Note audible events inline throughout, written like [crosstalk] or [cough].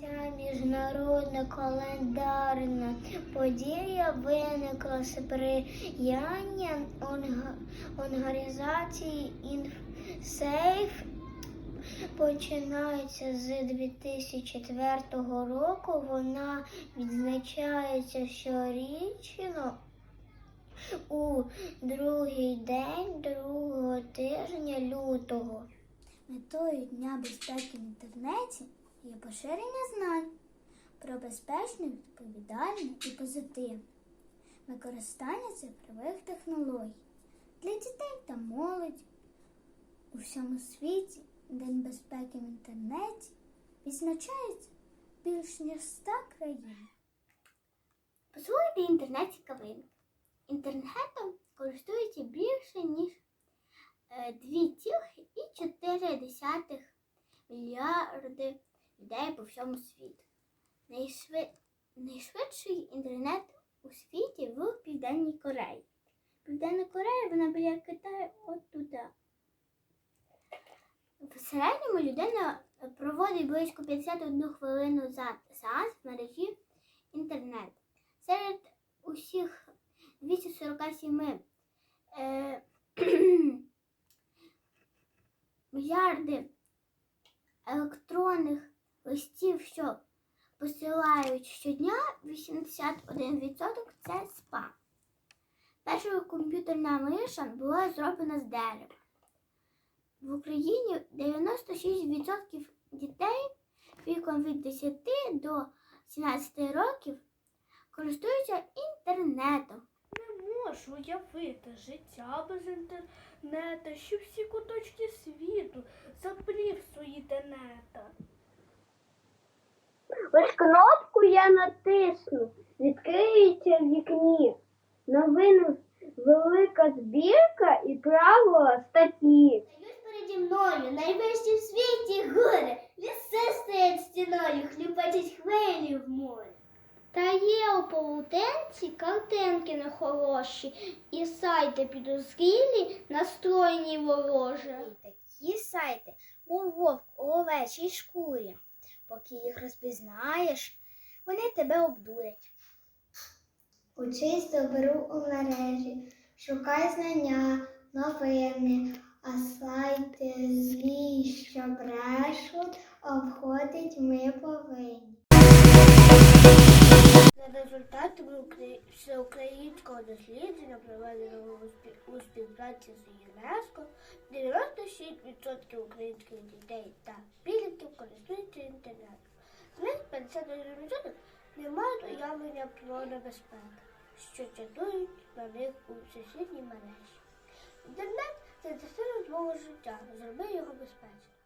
Ця міжнародна календарна подія виникла з сприяння організації InSafe. Починається з 2004 року. Вона відзначається щорічно у другий день другого тижня лютого. Метою Дня безпеки в інтернеті є поширення знань про безпечне, відповідальне і позитивне використання цифрових технологій для дітей та молоді у всьому світі День безпеки в інтернеті відзначається більш ніж 100 країн. Послухайте інтернет цікавинки. Інтернетом користується більше ніж е, 2,4 мільярди людей по всьому світу. Найшви... Найшвидший інтернет у світі в Південній Кореї. Південна Корея, вона біля Китаю от туди. В середньому людина проводить близько 51 хвилину за сеанс в мережі інтернет. Серед усіх 247 е, [clears throat] мільярди електронних листів, що посилають щодня, 81% це спам. Перша комп'ютерна миша була зроблена з дерева. В Україні 96% дітей віком від 10 до 17 років користуються інтернетом. Не можу уявити життя без інтернету, що всі куточки світу Ось кнопку я натисну, відкриється в вікні. Новини велика збірка і правила статті. Стають переді мною найвищі в світі гори, ліси стоять стіною, хлюпачуть хвилі в морі. Та є у полотенці картинки нехороші і сайти підозрілі, настроєні вороже. І Такі сайти, мов вовк у овечій шкурі. Поки їх розпізнаєш, вони тебе обдурять. Учись добру у мережі, шукай знання, новини, а сайти злі, що брешуть, обходить ми повинні. За результатами всеукраїнського дослідження, проведеного у співпраці з ЮНЕСКО, 96% українських дітей та інтернетом. З них 51% не мають уявлення про небезпеку, що чатують на них у сусідній мережі. Інтернет це частина твого життя, зроби його безпечним.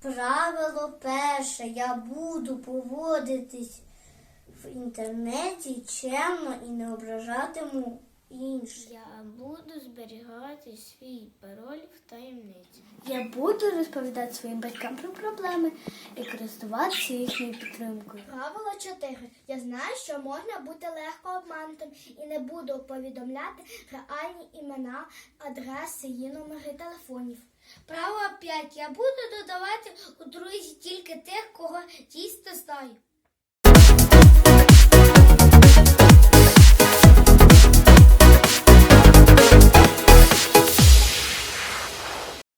Правило перше. Я буду поводитись в інтернеті чемно і не ображатиму інших. Я буду зберігати свій пароль в таємниці. Я буду розповідати своїм батькам про проблеми і користуватися їхньою підтримкою. Правило 4. Я знаю, що можна бути легко обманутим і не буду повідомляти реальні імена, адреси і номери телефонів. Правило 5. Я буду додавати у друзі тільки тих, кого дійсно знаю.